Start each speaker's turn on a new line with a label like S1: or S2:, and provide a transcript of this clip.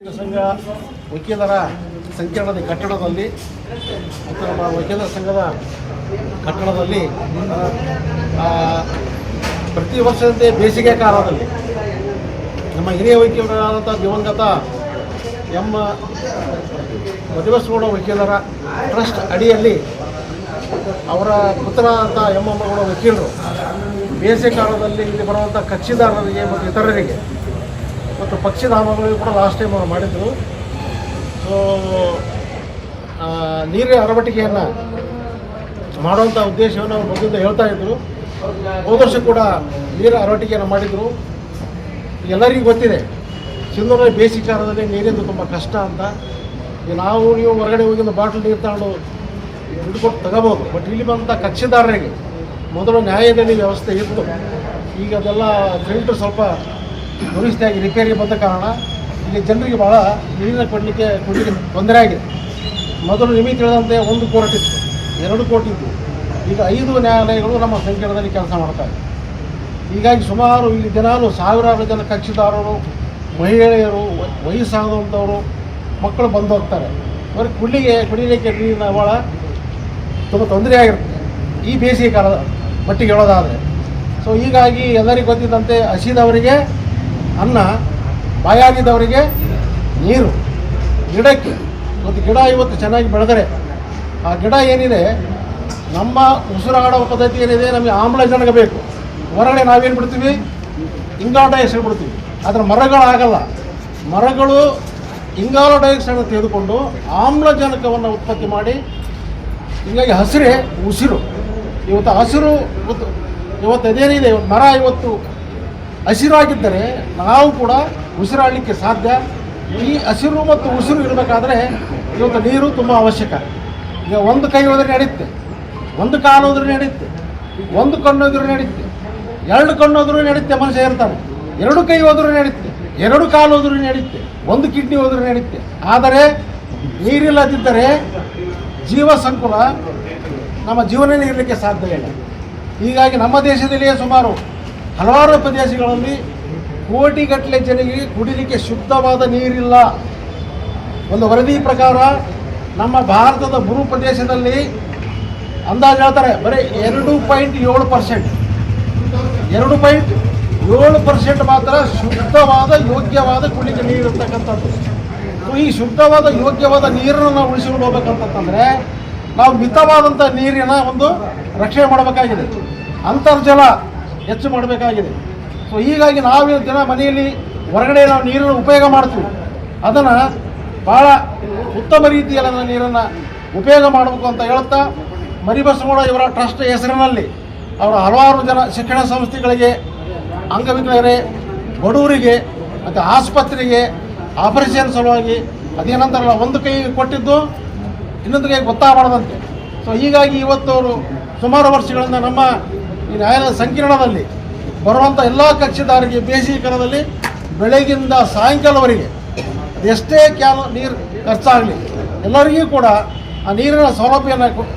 S1: ಸಂಘ, ವಕೀಲರ ಸಂಕೀರ್ಣದ ಕಟ್ಟಡದಲ್ಲಿ ಮತ್ತು ನಮ್ಮ ವಕೀಲರ ಸಂಘದ ಕಟ್ಟಡದಲ್ಲಿ ಪ್ರತಿ ವರ್ಷದಂತೆ ಬೇಸಿಗೆ ಕಾಲದಲ್ಲಿ ನಮ್ಮ ಹಿರಿಯ ವಕೀಲರಾದಂಥ ದಿವಂಗತ ಎಂ ಮಧುವಸ್ಗೌಡ ವಕೀಲರ ಟ್ರಸ್ಟ್ ಅಡಿಯಲ್ಲಿ ಅವರ ಪುತ್ರರಾದಂಥ ಎಂ ಅಮ್ಮಗೌಡ ವಕೀಲರು ಬೇಸಿಗೆ ಕಾಲದಲ್ಲಿ ಇಲ್ಲಿ ಬರುವಂಥ ಕಚ್ಚಿದಾರರಿಗೆ ಮತ್ತು ಇತರರಿಗೆ ಮತ್ತು ಪಕ್ಷಿಧಾಮಗಳಿಗೂ ಕೂಡ ಲಾಸ್ಟ್ ಟೈಮ್ ಅವರು ಮಾಡಿದರು. ಸೊ ನೀರಿನ ಅರವಟಿಕೆಯನ್ನು ಮಾಡುವಂಥ ಉದ್ದೇಶವನ್ನು ಅವರು ಮೊದಲಿಂದ ಹೇಳ್ತಾ ಇದ್ದರು ಹೋದ ವರ್ಷ ಕೂಡ ನೀರಿನ ಅರವಟಿಕೆಯನ್ನು ಮಾಡಿದರು. ಎಲ್ಲರಿಗೂ ಗೊತ್ತಿದೆ ಸಿಂಧೂರಲ್ಲಿ ಬೇಸಿಗೆ ಕಾಲದಲ್ಲಿ ನೀರಿಂದು ತುಂಬ ಕಷ್ಟ ಅಂತ. ನಾವು, ನೀವು ಹೊರಗಡೆ ಹೋಗಿಂದ ಬಾಟ್ಲ್ ನೀರು ತಗೊಂಡು ದುಡ್ಡು ಕೊಟ್ಟು ತಗೋಬೋದು ಬಟ್ ಇಲ್ಲಿ ಬಂದಂಥ ಕಕ್ಷಿದಾರರಿಗೆ ಮೊದಲು ನ್ಯಾಯದಲ್ಲಿ ವ್ಯವಸ್ಥೆ ಇತ್ತು. ಈಗ ಅದೆಲ್ಲ ಫಿಲ್ಟರ್ ಸ್ವಲ್ಪ ದುರಸ್ತಿಯಾಗಿ ರಿಪೇರಿ ಬಂದ ಕಾರಣ ಇಲ್ಲಿ ಜನರಿಗೆ ಭಾಳ ನೀರಿನ ಕೊಡಲಿಕ್ಕೆ ಕೊಡಲಿಕ್ಕೆ ತೊಂದರೆ ಆಗಿದೆ. ಮೊದಲು ನಿಮಗೆ ತಿಳಿದಂತೆ ಒಂದು ಕೋರ್ಟ್ ಇತ್ತು, ಎರಡು ಕೋರ್ಟ್ ಇತ್ತು. ಈಗ ಐದು ನ್ಯಾಯಾಲಯಗಳು ನಮ್ಮ ಸಂಕೀರ್ಣದಲ್ಲಿ ಕೆಲಸ ಮಾಡ್ತಾರೆ ಹೀಗಾಗಿ ಸುಮಾರು ಇಲ್ಲಿ ದಿನಾಲು ಸಾವಿರಾರು ಜನ ಕಕ್ಷಿದಾರರು, ಮಹಿಳೆಯರು ವಯಸ್ಸಾದಂಥವರು ಮಕ್ಕಳು ಬಂದು ಹೋಗ್ತಾರೆ. ಅವ್ರಿಗೆ ಕುಳ್ಳಿಗೆ ಕುಡಿಲಿಕ್ಕೆ ನೀರಿನ ಭಾಳ ತುಂಬ ತೊಂದರೆ ಆಗಿರುತ್ತೆ. ಈ ಬೇಸಿಗೆ ಕಾಲದ ಮಟ್ಟಿಗೆ ಹೇಳೋದಾದರೆ. ಸೊ ಹೀಗಾಗಿ ಎಲ್ಲರಿಗೂ ಗೊತ್ತಿದ್ದಂತೆ ಹಸಿದವರಿಗೆ ಅನ್ನ ಬಾಯಾಗಿದ್ದವರಿಗೆ ನೀರು, ಗಿಡಕ್ಕೆ. ಮತ್ತು ಗಿಡ ಇವತ್ತು ಚೆನ್ನಾಗಿ ಬೆಳೆದರೆ ಆ ಗಿಡ ಏನಿದೆ, ನಮ್ಮ ಉಸಿರಾಡೋ ಪದ್ಧತಿ ಏನಿದೆ, ನಮಗೆ ಆಮ್ಲಜನಕ ಬೇಕು. ಹೊರಗಡೆ ನಾವೇನು ಬಿಡ್ತೀವಿ? ಇಂಗಾಲ ಡೈಆಕ್ಸೈಡ್ ಬಿಡ್ತೀವಿ. ಆದರೆ ಮರಗಳಾಗಲ್ಲ. ಮರಗಳು ಇಂಗಾಲ ಡೈಆಕ್ಸೈಡನ್ನು ತೆಗೆದುಕೊಂಡು ಆಮ್ಲಜನಕವನ್ನು ಉತ್ಪತ್ತಿ ಮಾಡಿ, ಹೀಗಾಗಿ ಹಸಿರೇ ಉಸಿರು. ಇವತ್ತು ಹಸಿರು ಇವತ್ತು ಇವತ್ತು ಅದೇನಿದೆ? ಮರ ಇವತ್ತು ಹಸಿರಾಗಿದ್ದರೆ ನಾವು ಕೂಡ ಉಸಿರಾಡಲಿಕ್ಕೆ ಸಾಧ್ಯ. ಈ ಹಸಿರು ಮತ್ತು ಉಸಿರು ಇರಬೇಕಾದ್ರೆ ಇವತ್ತು ನೀರು ತುಂಬ ಅವಶ್ಯಕ. ಈಗ ಒಂದು ಕೈ ಹೋದ್ರೆ ನಡೆಯುತ್ತೆ, ಒಂದು ಕಾಲು ಹೋದ್ರೆ ನಡೆಯುತ್ತೆ, ಒಂದು ಕಣ್ಣು ಹೋದ್ರೆ ನಡೆಯುತ್ತೆ, ಎರಡು ಕಣ್ಣು ಹೋದ್ರೂ ನಡೆಯುತ್ತೆ ಮನುಷ್ಯ ಇರ್ತಾನೆ ಎರಡು ಕೈ ಹೋದ್ರೂ ನಡೆಯುತ್ತೆ, ಎರಡು ಕಾಲು ಹೋದ್ರೂ ನಡೆಯುತ್ತೆ, ಒಂದು ಕಿಡ್ನಿ ಹೋದ್ರೂ ನಡೆಯುತ್ತೆ. ಆದರೆ ನೀರಿಲ್ಲದಿದ್ದರೆ ಜೀವ ಸಂಕುಲ ನಮ್ಮ ಜೀವನ ಇರಲಿಕ್ಕೆ ಸಾಧ್ಯ ಇಲ್ಲ. ಹೀಗಾಗಿ ನಮ್ಮ ದೇಶದಲ್ಲಿಯೇ ಸುಮಾರು ಹಲವಾರು ಪ್ರದೇಶಗಳಲ್ಲಿ ಕೋಟಿಗಟ್ಟಲೆ ಜನರಿಗೆ ಕುಡಿಲಿಕ್ಕೆ ಶುದ್ಧವಾದ ನೀರಿಲ್ಲ. ಒಂದು ವರದಿ ಪ್ರಕಾರ ನಮ್ಮ ಭಾರತದ ಭೂ ಪ್ರದೇಶದಲ್ಲಿ ಅಂದಾಜು ಹೇಳ್ತಾರೆ, ಬರೀ ಎರಡು ಪಾಯಿಂಟ್ ಏಳು ಪರ್ಸೆಂಟ್. ಎರಡು ಪಾಯಿಂಟ್ ಏಳು ಪರ್ಸೆಂಟ್ ಮಾತ್ರ ಶುದ್ಧವಾದ, ಯೋಗ್ಯವಾದ ಕುಡಿಲಿಕ್ಕೆ ನೀರು ಇರ್ತಕ್ಕಂಥದ್ದು. ಸೊ, ಈ ಶುದ್ಧವಾದ, ಯೋಗ್ಯವಾದ ನೀರನ್ನು ನಾವು ಉಳಿಸಿಕೊಂಡು ಹೋಗ್ಬೇಕಂತಂದರೆ ನಾವು ಮಿತವಾದಂಥ ನೀರಿನ ಒಂದು ರಕ್ಷಣೆ ಮಾಡಬೇಕಾಗಿದೆ. ಅಂತರ್ಜಲ ಹೆಚ್ಚು ಮಾಡಬೇಕಾಗಿದೆ. ಸೊ ಹೀಗಾಗಿ ನಾವು ದಿನ ಮನೆಯಲ್ಲಿ ಹೊರಗಡೆ ನಾವು ನೀರನ್ನು ಉಪಯೋಗ ಮಾಡ್ತೀವಿ. ಅದನ್ನು ಭಾಳ ಉತ್ತಮ ರೀತಿಯಲ್ಲಿ ನೀರನ್ನು ಉಪಯೋಗ ಮಾಡಬೇಕು ಅಂತ ಹೇಳ್ತಾ ಮರಿಬಸಗೌಡ ಇವರ ಟ್ರಸ್ಟ್ ಹೆಸರಿನಲ್ಲಿ ಅವರ ಹಲವಾರು ಜನ ಶಿಕ್ಷಣ ಸಂಸ್ಥೆಗಳಿಗೆ ಅಂಗವಿಕಲರಿಗೆ ಬಡವರಿಗೆ ಮತ್ತು ಆಸ್ಪತ್ರೆಗೆ ಆಪರೇಷನ್ ಸಲುವಾಗಿ ಅದೇನಂತಾರಲ್ಲ, ಒಂದು ಕೈ ಕೊಟ್ಟಿದ್ದು ಇನ್ನೊಂದು ಕೈ ಗೊತ್ತಾಗಬಾರ್ದಂತೆ. ಸೊ ಹೀಗಾಗಿ ಇವತ್ತು ಅವರು ಸುಮಾರು ವರ್ಷಗಳಿಂದ ನಮ್ಮ ಈ ನ್ಯಾಯಾಲಯದ ಸಂಕೀರ್ಣದಲ್ಲಿ ಬರುವಂಥ ಎಲ್ಲ ಕಕ್ಷಿದಾರರಿಗೆ ಬೇಸಿಗೆ ಕಾಲದಲ್ಲಿ ಬೆಳಗಿಂದ ಸಾಯಂಕಾಲವರೆಗೆ ಎಷ್ಟೇ ಕ್ಯಾನ್ ನೀರು ಖರ್ಚಾಗಲಿ ಎಲ್ಲರಿಗೂ ಕೂಡ ಆ ನೀರಿನ ಸೌಲಭ್ಯನ ಕೊ-